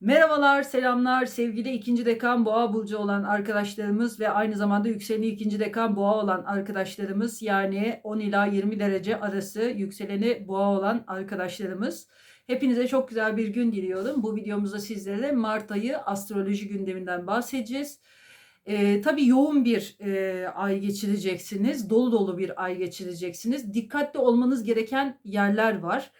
Merhabalar, selamlar sevgili ikinci dekan boğa burcu olan arkadaşlarımız ve aynı zamanda yükseleni ikinci dekan boğa olan arkadaşlarımız yani 10 ila 20 derece arası yükseleni boğa olan arkadaşlarımız. Hepinize çok güzel bir gün diliyorum. Bu videomuzda sizlere Mart ayı astroloji gündeminden bahsedeceğiz. Ee, tabii yoğun bir e, ay geçireceksiniz. Dolu dolu bir ay geçireceksiniz. Dikkatli olmanız gereken yerler var.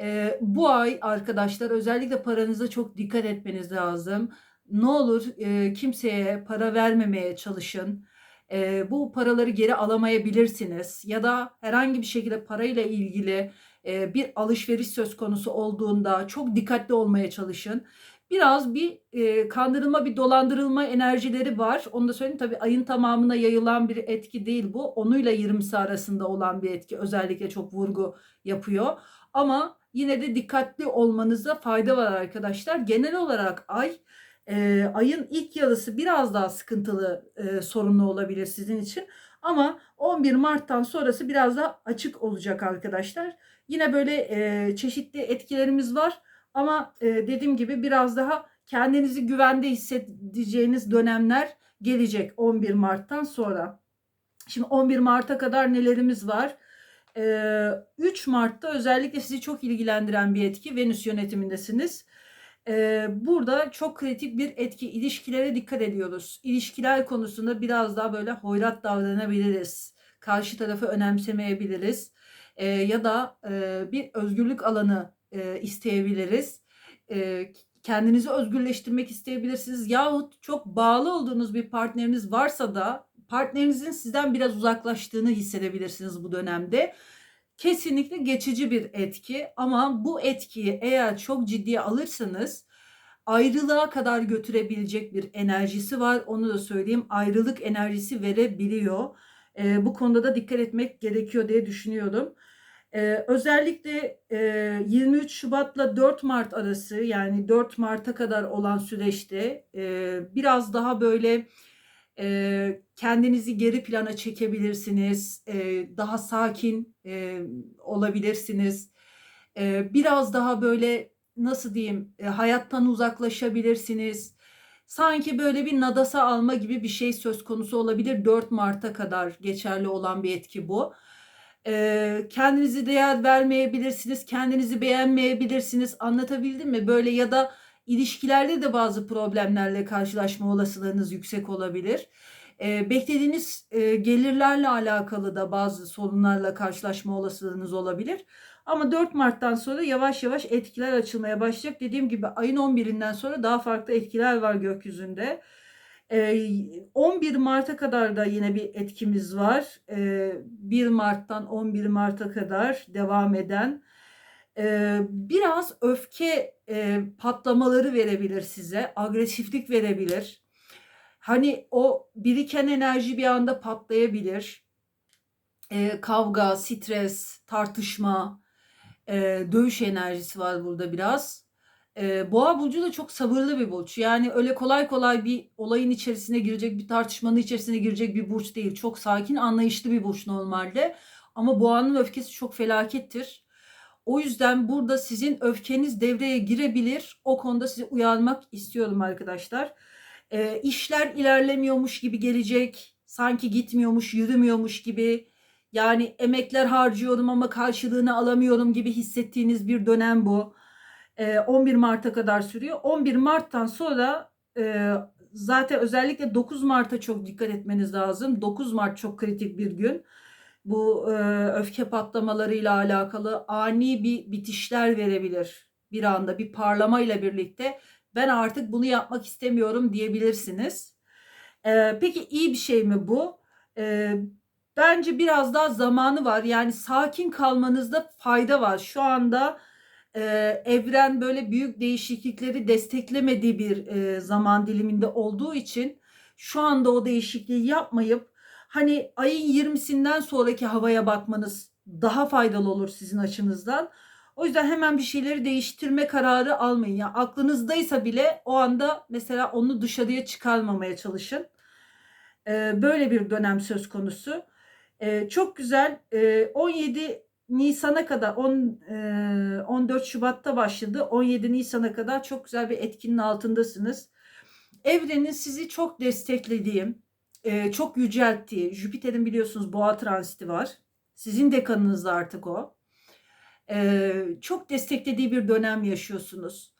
Ee, bu ay arkadaşlar özellikle paranıza çok dikkat etmeniz lazım. Ne olur e, kimseye para vermemeye çalışın. E, bu paraları geri alamayabilirsiniz ya da herhangi bir şekilde parayla ilgili e, bir alışveriş söz konusu olduğunda çok dikkatli olmaya çalışın. Biraz bir e, kandırılma, bir dolandırılma enerjileri var. Onu da söyleyeyim. Tabii ayın tamamına yayılan bir etki değil bu. Onuyla 20'si arasında olan bir etki özellikle çok vurgu yapıyor. Ama yine de dikkatli olmanıza fayda var arkadaşlar. Genel olarak ay e, ayın ilk yarısı biraz daha sıkıntılı e, sorunlu olabilir sizin için. Ama 11 Mart'tan sonrası biraz daha açık olacak arkadaşlar. Yine böyle e, çeşitli etkilerimiz var. Ama e, dediğim gibi biraz daha kendinizi güvende hissedeceğiniz dönemler gelecek 11 Mart'tan sonra. Şimdi 11 Mart'a kadar nelerimiz var? 3 Mart'ta özellikle sizi çok ilgilendiren bir etki Venüs yönetimindesiniz. Burada çok kritik bir etki ilişkilere dikkat ediyoruz. İlişkiler konusunda biraz daha böyle hoyrat davranabiliriz. Karşı tarafı önemsemeyebiliriz. Ya da bir özgürlük alanı isteyebiliriz. Kendinizi özgürleştirmek isteyebilirsiniz. Yahut çok bağlı olduğunuz bir partneriniz varsa da partnerinizin sizden biraz uzaklaştığını hissedebilirsiniz bu dönemde. Kesinlikle geçici bir etki ama bu etkiyi eğer çok ciddiye alırsanız ayrılığa kadar götürebilecek bir enerjisi var. Onu da söyleyeyim. Ayrılık enerjisi verebiliyor. Ee, bu konuda da dikkat etmek gerekiyor diye düşünüyorum. Ee, özellikle e, 23 Şubat'la 4 Mart arası yani 4 Mart'a kadar olan süreçte e, biraz daha böyle e, kendinizi geri plana çekebilirsiniz. E, daha sakin e, olabilirsiniz. E, biraz daha böyle nasıl diyeyim e, hayattan uzaklaşabilirsiniz. Sanki böyle bir nadasa alma gibi bir şey söz konusu olabilir. 4 Mart'a kadar geçerli olan bir etki bu. Kendinizi değer vermeyebilirsiniz. Kendinizi beğenmeyebilirsiniz. Anlatabildim mi? Böyle ya da İlişkilerde de bazı problemlerle karşılaşma olasılığınız yüksek olabilir. E, beklediğiniz e, gelirlerle alakalı da bazı sorunlarla karşılaşma olasılığınız olabilir. Ama 4 Mart'tan sonra yavaş yavaş etkiler açılmaya başlayacak. Dediğim gibi ayın 11'inden sonra daha farklı etkiler var gökyüzünde. 11 Mart'a kadar da yine bir etkimiz var. 1 Mart'tan 11 Mart'a kadar devam eden biraz öfke patlamaları verebilir size, agresiflik verebilir. Hani o biriken enerji bir anda patlayabilir. kavga, stres, tartışma, dövüş enerjisi var burada biraz. Boğa burcu da çok sabırlı bir burç. Yani öyle kolay kolay bir olayın içerisine girecek, bir tartışmanın içerisine girecek bir burç değil. Çok sakin, anlayışlı bir burç normalde. Ama boğanın öfkesi çok felakettir. O yüzden burada sizin öfkeniz devreye girebilir. O konuda sizi uyarmak istiyorum arkadaşlar. E, işler ilerlemiyormuş gibi gelecek. Sanki gitmiyormuş, yürümüyormuş gibi. Yani emekler harcıyorum ama karşılığını alamıyorum gibi hissettiğiniz bir dönem bu. E, 11 Mart'a kadar sürüyor. 11 Mart'tan sonra e, zaten özellikle 9 Mart'a çok dikkat etmeniz lazım. 9 Mart çok kritik bir gün bu e, öfke patlamalarıyla alakalı ani bir bitişler verebilir bir anda bir parlamayla birlikte ben artık bunu yapmak istemiyorum diyebilirsiniz. E, peki iyi bir şey mi bu? E, bence biraz daha zamanı var yani sakin kalmanızda fayda var. Şu anda e, evren böyle büyük değişiklikleri desteklemediği bir e, zaman diliminde olduğu için şu anda o değişikliği yapmayıp Hani ayın 20'sinden sonraki havaya bakmanız daha faydalı olur sizin açınızdan. O yüzden hemen bir şeyleri değiştirme kararı almayın. Ya yani aklınızdaysa bile o anda mesela onu dışarıya çıkarmamaya çalışın. Ee, böyle bir dönem söz konusu. Ee, çok güzel. Ee, 17 Nisan'a kadar 10 e, 14 Şubat'ta başladı. 17 Nisan'a kadar çok güzel bir etkinin altındasınız. Evrenin sizi çok desteklediği, e, çok yücelttiği, Jüpiter'in biliyorsunuz boğa transiti var. Sizin dekanınızda artık o. E, çok desteklediği bir dönem yaşıyorsunuz.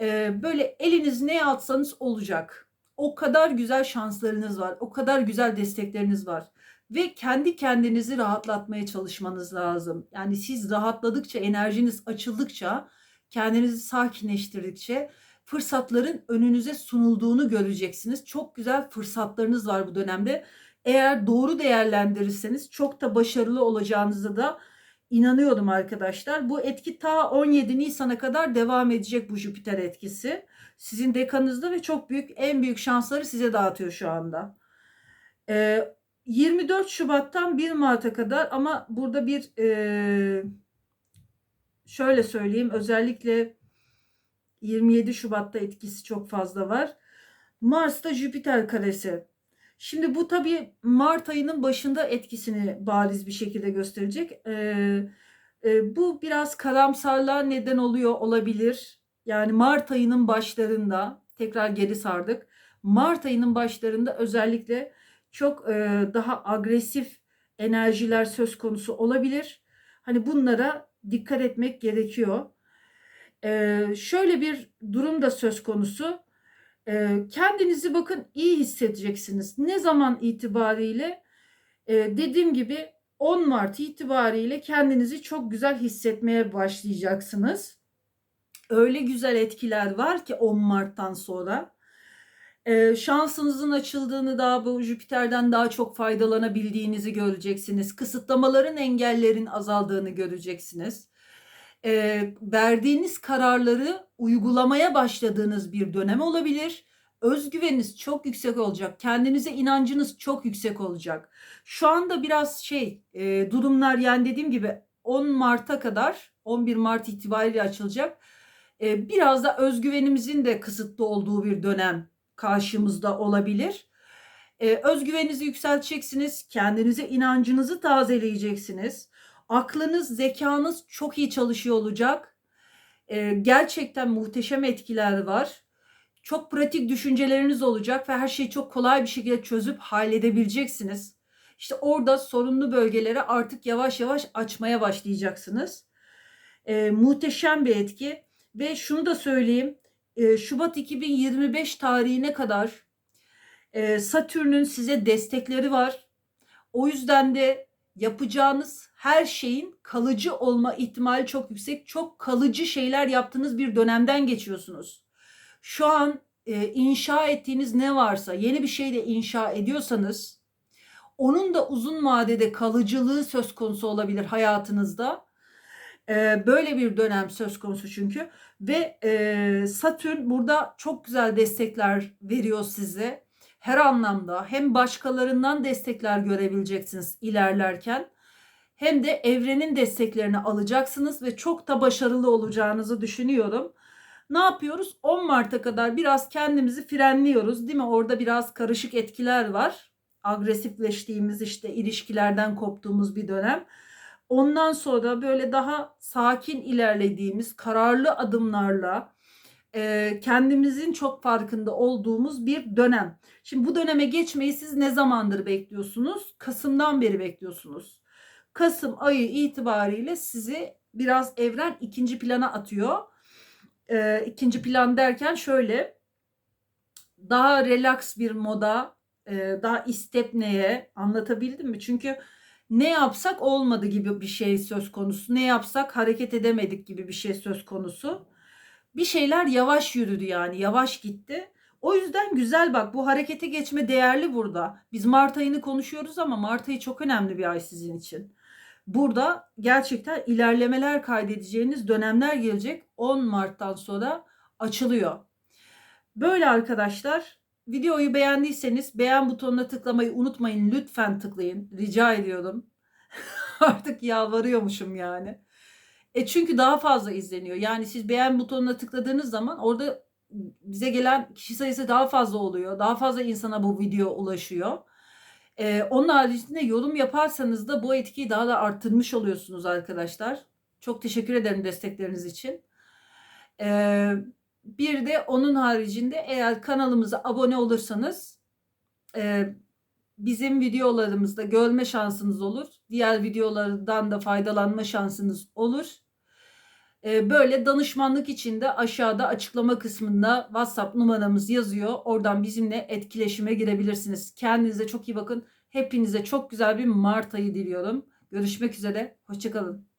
E, böyle eliniz ne atsanız olacak. O kadar güzel şanslarınız var. O kadar güzel destekleriniz var ve kendi kendinizi rahatlatmaya çalışmanız lazım. Yani siz rahatladıkça, enerjiniz açıldıkça, kendinizi sakinleştirdikçe fırsatların önünüze sunulduğunu göreceksiniz. Çok güzel fırsatlarınız var bu dönemde. Eğer doğru değerlendirirseniz çok da başarılı olacağınıza da inanıyorum arkadaşlar. Bu etki ta 17 Nisan'a kadar devam edecek bu Jüpiter etkisi. Sizin dekanınızda ve çok büyük en büyük şansları size dağıtıyor şu anda. Ee, 24 Şubat'tan 1 Mart'a kadar ama burada bir e, şöyle söyleyeyim özellikle 27 Şubat'ta etkisi çok fazla var. Mars'ta Jüpiter karesi. Şimdi bu tabii Mart ayının başında etkisini bariz bir şekilde gösterecek. Ee, e, bu biraz karamsarlığa neden oluyor olabilir. Yani Mart ayının başlarında tekrar geri sardık. Mart ayının başlarında özellikle çok e, daha agresif enerjiler söz konusu olabilir. Hani bunlara dikkat etmek gerekiyor. E, şöyle bir durum da söz konusu. E, kendinizi bakın iyi hissedeceksiniz. Ne zaman itibariyle? E, dediğim gibi 10 Mart itibariyle kendinizi çok güzel hissetmeye başlayacaksınız. Öyle güzel etkiler var ki 10 Mart'tan sonra e, şansınızın açıldığını daha bu Jüpiter'den daha çok faydalanabildiğinizi göreceksiniz. Kısıtlamaların, engellerin azaldığını göreceksiniz. E, verdiğiniz kararları uygulamaya başladığınız bir dönem olabilir. Özgüveniniz çok yüksek olacak. Kendinize inancınız çok yüksek olacak. Şu anda biraz şey e, durumlar yani dediğim gibi 10 Mart'a kadar 11 Mart itibariyle açılacak. E, biraz da özgüvenimizin de kısıtlı olduğu bir dönem karşımızda olabilir. Ee, özgüveninizi yükselteceksiniz. Kendinize inancınızı tazeleyeceksiniz. Aklınız, zekanız çok iyi çalışıyor olacak. Ee, gerçekten muhteşem etkiler var. Çok pratik düşünceleriniz olacak ve her şeyi çok kolay bir şekilde çözüp halledebileceksiniz. İşte orada sorunlu bölgeleri artık yavaş yavaş açmaya başlayacaksınız. Ee, muhteşem bir etki ve şunu da söyleyeyim e, Şubat 2025 tarihine kadar e, Satürn'ün size destekleri var. O yüzden de yapacağınız her şeyin kalıcı olma ihtimali çok yüksek. Çok kalıcı şeyler yaptığınız bir dönemden geçiyorsunuz. Şu an e, inşa ettiğiniz ne varsa yeni bir şey de inşa ediyorsanız onun da uzun vadede kalıcılığı söz konusu olabilir hayatınızda. E, böyle bir dönem söz konusu çünkü. Ve e, Satürn burada çok güzel destekler veriyor size. Her anlamda hem başkalarından destekler görebileceksiniz ilerlerken hem de evrenin desteklerini alacaksınız ve çok da başarılı olacağınızı düşünüyorum. Ne yapıyoruz? 10 Mart'a kadar biraz kendimizi frenliyoruz değil mi? Orada biraz karışık etkiler var. Agresifleştiğimiz işte ilişkilerden koptuğumuz bir dönem. Ondan sonra böyle daha sakin ilerlediğimiz kararlı adımlarla e, kendimizin çok farkında olduğumuz bir dönem. Şimdi bu döneme geçmeyi siz ne zamandır bekliyorsunuz? Kasım'dan beri bekliyorsunuz. Kasım ayı itibariyle sizi biraz evren ikinci plana atıyor. E, ikinci plan derken şöyle daha relax bir moda, e, daha istepneye anlatabildim mi? Çünkü ne yapsak olmadı gibi bir şey söz konusu. Ne yapsak hareket edemedik gibi bir şey söz konusu. Bir şeyler yavaş yürüdü yani yavaş gitti. O yüzden güzel bak bu harekete geçme değerli burada. Biz Mart ayını konuşuyoruz ama Mart ayı çok önemli bir ay sizin için. Burada gerçekten ilerlemeler kaydedeceğiniz dönemler gelecek. 10 Mart'tan sonra açılıyor. Böyle arkadaşlar Videoyu beğendiyseniz beğen butonuna tıklamayı unutmayın. Lütfen tıklayın. Rica ediyorum. Artık yalvarıyormuşum yani. E çünkü daha fazla izleniyor. Yani siz beğen butonuna tıkladığınız zaman orada bize gelen kişi sayısı daha fazla oluyor. Daha fazla insana bu video ulaşıyor. Ee, onun haricinde yorum yaparsanız da bu etkiyi daha da arttırmış oluyorsunuz arkadaşlar. Çok teşekkür ederim destekleriniz için. Ee, bir de onun haricinde eğer kanalımıza abone olursanız e, bizim videolarımızda görme şansınız olur. Diğer videolardan da faydalanma şansınız olur. Ee, Böyle danışmanlık için de aşağıda açıklama kısmında WhatsApp numaramız yazıyor. Oradan bizimle etkileşime girebilirsiniz. Kendinize çok iyi bakın. Hepinize çok güzel bir Mart ayı diliyorum. Görüşmek üzere. Hoşçakalın.